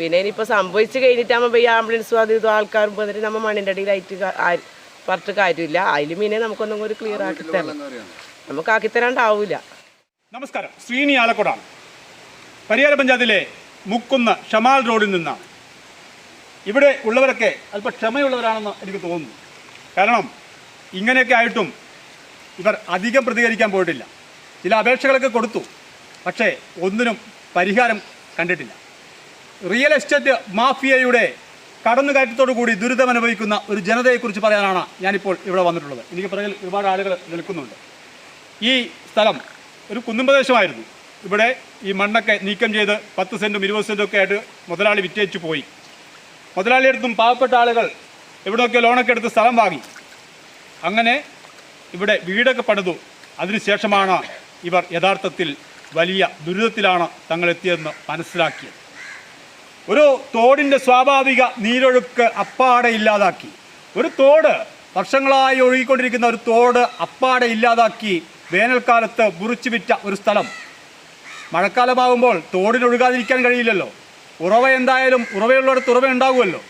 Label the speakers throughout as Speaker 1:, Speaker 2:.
Speaker 1: പിന്നെ ഇനിയിപ്പോൾ സംഭവിച്ച് കഴിഞ്ഞിട്ടാകുമ്പോൾ ഈ ആംബുലൻസും അത് ഇതും ആൾക്കാരും വന്നിട്ട് നമ്മൾ മണ്ണിന്റെ അടിയിലായിട്ട് പറഞ്ഞിട്ട് കാര്യമില്ല. അതിൽ മീനെ നമുക്കൊന്നും കൂടി ക്ലിയർ ആക്കി തരണം. നമുക്ക് ആക്കി തരാണ്ടാവില്ല
Speaker 2: നമസ്കാരം. ശ്രീനി ആലക്കോടാണ്. പരിയാര പഞ്ചായത്തിലെ മുക്കുന്ന ഷമാൽ റോഡിൽ നിന്നാണ്. ഇവിടെ ഉള്ളവരൊക്കെ അല്പം ക്ഷമയുള്ളവരാണെന്ന് എനിക്ക് തോന്നുന്നു. കാരണം ഇങ്ങനെയൊക്കെ ആയിട്ടും ഇവർ അധികം പ്രതികരിക്കാൻ പോയിട്ടില്ല. ചില അപേക്ഷകളൊക്കെ കൊടുത്തു. പക്ഷേ ഒന്നിനും പരിഹാരം കണ്ടിട്ടില്ല. റിയൽ എസ്റ്റേറ്റ് മാഫിയയുടെ കടന്നുകയറ്റത്തോടു കൂടി ദുരിതമനുഭവിക്കുന്ന ഒരു ജനതയെക്കുറിച്ച് പറയാനാണ് ഞാനിപ്പോൾ ഇവിടെ വന്നിട്ടുള്ളത്. എനിക്ക് പിറകിൽ ഒരുപാട് ആളുകൾ നിൽക്കുന്നുണ്ട്. ഈ സ്ഥലം ഒരു കുന്നും പ്രദേശമായിരുന്നു ഇവിടെ ഈ മണ്ണൊക്കെ നീക്കം ചെയ്ത് പത്ത് സെന്റും ഇരുപത് സെന്റും ഒക്കെ ആയിട്ട് മുതലാളി വിറ്റേച്ചു പോയി. മുതലാളിയെടുത്തും പാവപ്പെട്ട ആളുകൾ എവിടെയൊക്കെ ലോണൊക്കെ എടുത്ത് സ്ഥലം വാങ്ങി. അങ്ങനെ ഇവിടെ വീടൊക്കെ പണിതു. അതിനുശേഷമാണ് ഇവർ യഥാർത്ഥത്തിൽ വലിയ ദുരിതത്തിലാണ് തങ്ങളെത്തിയതെന്ന് മനസ്സിലാക്കിയത്. ഒരു തോടിന്റെ സ്വാഭാവിക നീരൊഴുക്ക് അപ്പാടെ ഇല്ലാതാക്കി. ഒരു തോട് വർഷങ്ങളായി ഒഴുകിക്കൊണ്ടിരിക്കുന്ന ഒരു തോട് അപ്പാടെ ഇല്ലാതാക്കി വേനൽക്കാലത്ത് മുറിച്ചു വിറ്റ ഒരു സ്ഥലം. മഴക്കാലമാകുമ്പോൾ തോടിനൊഴുകാതിരിക്കാൻ കഴിയില്ലല്ലോ. ഉറവ എന്തായാലും ഉറവയുള്ളിടത്ത് ഉറവ ഉണ്ടാകുമല്ലോ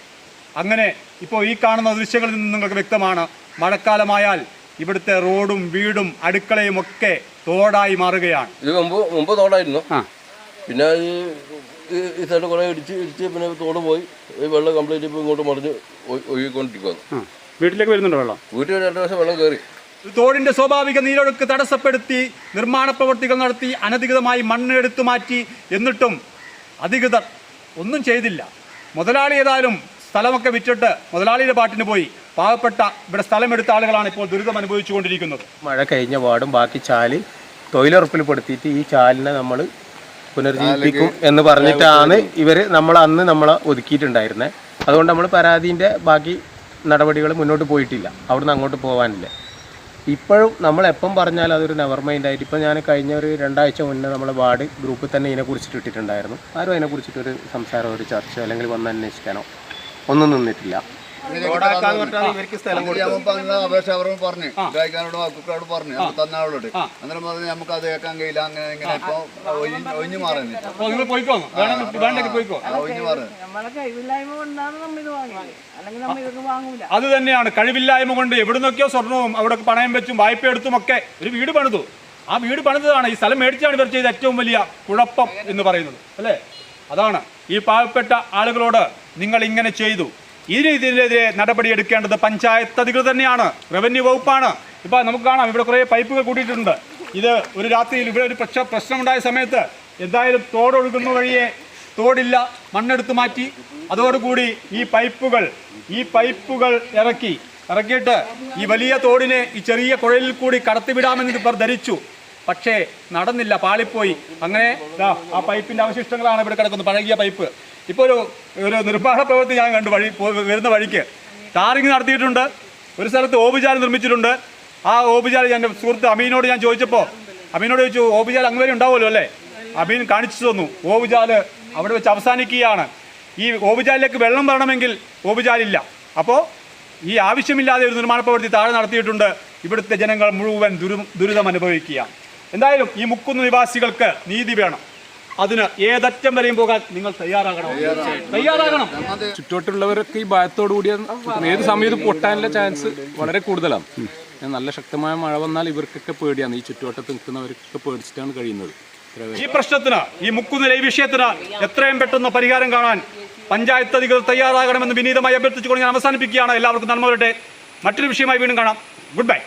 Speaker 2: അങ്ങനെ ഇപ്പോൾ ഈ കാണുന്ന ദൃശ്യങ്ങളിൽ നിന്ന് നിങ്ങൾക്ക് വ്യക്തമാണ് മഴക്കാലമായാൽ ഇവിടുത്തെ റോഡും വീടും അടുക്കളയും ഒക്കെ തോടായി മാറുകയാണ്.
Speaker 3: ഇത് മുമ്പ് മുമ്പ് തോടായിരുന്നു. പിന്നെ ഈ ഈ- സൈഡ് കുറേ ഇടിച്ച് ഇടിച്ച് പിന്നെ തോട് പോയി. ഈ വെള്ളം കംപ്ലീറ്റ് ഇപ്പോൾ ഇങ്ങോട്ട് മറിഞ്ഞ് ഒഴുകിക്കൊണ്ടിരിക്കുന്നു ഒഴുകിക്കൊണ്ടിരിക്കുകയാണ്
Speaker 2: വീട്ടിലേക്ക് വരുന്നുണ്ടോ വെള്ളം?
Speaker 3: വീട്ടിൽ രണ്ട് വർഷം വെള്ളം കയറി
Speaker 2: തോടിന്റെ സ്വാഭാവിക നീരൊഴുക്ക് തടസ്സപ്പെടുത്തി നിർമ്മാണ പ്രവർത്തികൾ നടത്തി അനധികൃതമായി മണ്ണ് എടുത്തു മാറ്റി എന്നിട്ടും അധികൃതർ ഒന്നും ചെയ്തില്ല. മുതലാളി ഏതായാലും സ്ഥലമൊക്കെ വിറ്റിട്ട് മുതലാളിയുടെ പാട്ടിന് പോയി. പാവപ്പെട്ട ഇവിടെ സ്ഥലമെടുത്ത ആളുകളാണ് ഇപ്പോൾ ദുരിതം അനുഭവിച്ചുകൊണ്ടിരിക്കുന്നത്.
Speaker 4: മഴ കഴിഞ്ഞ പാടും ബാക്കി ചാൽ തൊഴിലുറപ്പിൽ പെടുത്തിയിട്ട് ഈ ചാലിനെ നമ്മൾ പുനർജീവിപ്പിക്കും എന്ന് പറഞ്ഞിട്ടാണ് ഇവർ നമ്മൾ അന്ന് നമ്മൾ ഒതുക്കിയിട്ടുണ്ടായിരുന്നത് അതുകൊണ്ട് നമ്മൾ പരാതിന്റെ ബാക്കി നടപടികൾ മുന്നോട്ട് പോയിട്ടില്ല. അവിടുന്ന് അങ്ങോട്ട് പോകാനില്ല ഇപ്പോഴും നമ്മൾ എപ്പം പറഞ്ഞാലും അതൊരു നെവർ മൈൻഡ് ആയിട്ട് ഇപ്പം ഞാൻ കഴിഞ്ഞ ഒരു രണ്ടാഴ്ച മുന്നേ നമ്മളെ വാർഡ് ഗ്രൂപ്പിൽ തന്നെ ഇതിനെക്കുറിച്ചിട്ട് ഇട്ടിട്ടുണ്ടായിരുന്നു. ആരും അതിനെക്കുറിച്ചിട്ടൊരു സംസാരം ഒരു ചർച്ചയോ അല്ലെങ്കിൽ വന്ന് അന്വേഷിക്കാനോ ഒന്നും നിന്നിട്ടില്ല.
Speaker 5: അപേക്ഷ അവരോട് പറഞ്ഞു. ഗായിക്കാനോട് കുക്കറോട് പറഞ്ഞു. തന്ന ആളോട് അന്നേരം പറഞ്ഞു നമുക്ക് അത് കേൾക്കാൻ കഴിയില്ല. അങ്ങനെ ഇങ്ങനെ ഇപ്പൊ ഒഴിഞ്ഞ് മാറുന്നു ഒഴിഞ്ഞു മാറുന്നു
Speaker 2: അത് തന്നെയാണ്. കഴിവില്ലായ്മ കൊണ്ട് എവിടുന്നൊക്കെയോ സ്വർണവും അവിടെ പണയം വെച്ചും വായ്പ എടുത്തും ഒക്കെ ഒരു വീട് പണിതു. ആ വീട് പണിതാണ് ഈ സ്ഥലം മേടിച്ചാണ് ഇവർ ചെയ്ത ഏറ്റവും വലിയ കുഴപ്പം എന്ന് പറയുന്നത്. അല്ലേ? അതാണ്. ഈ പാവപ്പെട്ട ആളുകളോട് നിങ്ങൾ ഇങ്ങനെ ചെയ്തു. ഇതിന് ഇതിനെതിരെ നടപടിയെടുക്കേണ്ടത് പഞ്ചായത്ത് അധികൃതർ തന്നെയാണ്. റവന്യൂ വകുപ്പാണ്. ഇപ്പൊ നമുക്ക് കാണാം ഇവിടെ കുറേ പൈപ്പുകൾ കൂട്ടിയിട്ടുണ്ട്. ഇത് ഒരു രാത്രിയിൽ ഇവിടെ ഒരു പ്രശ്ന പ്രശ്നമുണ്ടായ സമയത്ത് എന്തായാലും തോടൊഴുകുന്ന വഴിയെ തോടില്ല മണ്ണെടുത്ത് മാറ്റി. അതോടുകൂടി ഈ പൈപ്പുകൾ ഈ പൈപ്പുകൾ ഇറക്കി. ഇറക്കിയിട്ട് ഈ വലിയ തോടിനെ ഈ ചെറിയ കുഴലിൽ കൂടി കടത്തിവിടാമെന്ന് ഇവർ ധരിച്ചു. പക്ഷേ നടന്നില്ല പാളിപ്പോയി. അങ്ങനെ ആ പൈപ്പിന്റെ അവശിഷ്ടങ്ങളാണ് ഇവിടെ കിടക്കുന്നത് പഴകിയ പൈപ്പ്. ഇപ്പോൾ ഒരു ഒരു നിർമ്മാണ പ്രവൃത്തി ഞാൻ കണ്ടു വഴി വരുന്ന വഴിക്ക്. ടാറിങ് നടത്തിയിട്ടുണ്ട് ഒരു സ്ഥലത്ത് ഓബുചാൽ നിർമ്മിച്ചിട്ടുണ്ട്. ആ ഓബുചാൽ എന്റെ സുഹൃത്ത് അമീനോട് ഞാൻ ചോദിച്ചപ്പോൾ അമീനോട് ചോദിച്ചു ഓബുചാൽ അങ്ങ് വരെ ഉണ്ടാവുമല്ലോ അല്ലേ? അമീൻ കാണിച്ചു തന്നു ഓബുചാൽ അവിടെ വെച്ച് അവസാനിക്കുകയാണ്. ഈ ഓബുചാലിലേക്ക് വെള്ളം വരണമെങ്കിൽ ഓബുചാലില്ല അപ്പോൾ ഈ ആവശ്യമില്ലാതെ ഒരു നിർമ്മാണ പ്രവൃത്തി താഴെ നടത്തിയിട്ടുണ്ട്. ഇവിടുത്തെ ജനങ്ങൾ മുഴുവൻ ദുരു ദുരിതം അനുഭവിക്കുകയാണ് എന്തായാലും ഈ മുക്കുന്ന നിവാസികൾക്ക് നീതി വേണം. അതിന് ഏതറ്റം വരെയും പോകാൻ നിങ്ങൾ തയ്യാറാകണം. തയ്യാറാകണം.
Speaker 6: ചുറ്റോട്ടുള്ളവരൊക്കെ ഈ ഭയത്തോടു കൂടിയ ഏത് സമയത്ത് പൊട്ടാനുള്ള ചാൻസ് വളരെ കൂടുതലാണ്. നല്ല ശക്തമായ മഴ വന്നാൽ ഇവർക്കൊക്കെ പേടിയാണ്. ഈ ചുറ്റുവട്ടത്ത് നിൽക്കുന്നവർക്കൊക്കെ പേടിച്ചിട്ടാണ് കഴിയുന്നത്.
Speaker 2: ഈ പ്രശ്നത്തിന് ഈ മുക്കുന്നില ഈ വിഷയത്തിന് എത്രയും പെട്ടെന്ന് പരിഹാരം കാണാൻ പഞ്ചായത്ത് അധികൃതർ തയ്യാറാകണമെന്ന് വിനീതമായി അഭ്യർത്ഥിച്ചുകൊണ്ട് ഞാൻ അവസാനിപ്പിക്കുകയാണ്. എല്ലാവർക്കും നന്മ വരട്ടെ. മറ്റൊരു വിഷയമായി വീണ്ടും കാണാം. Good bye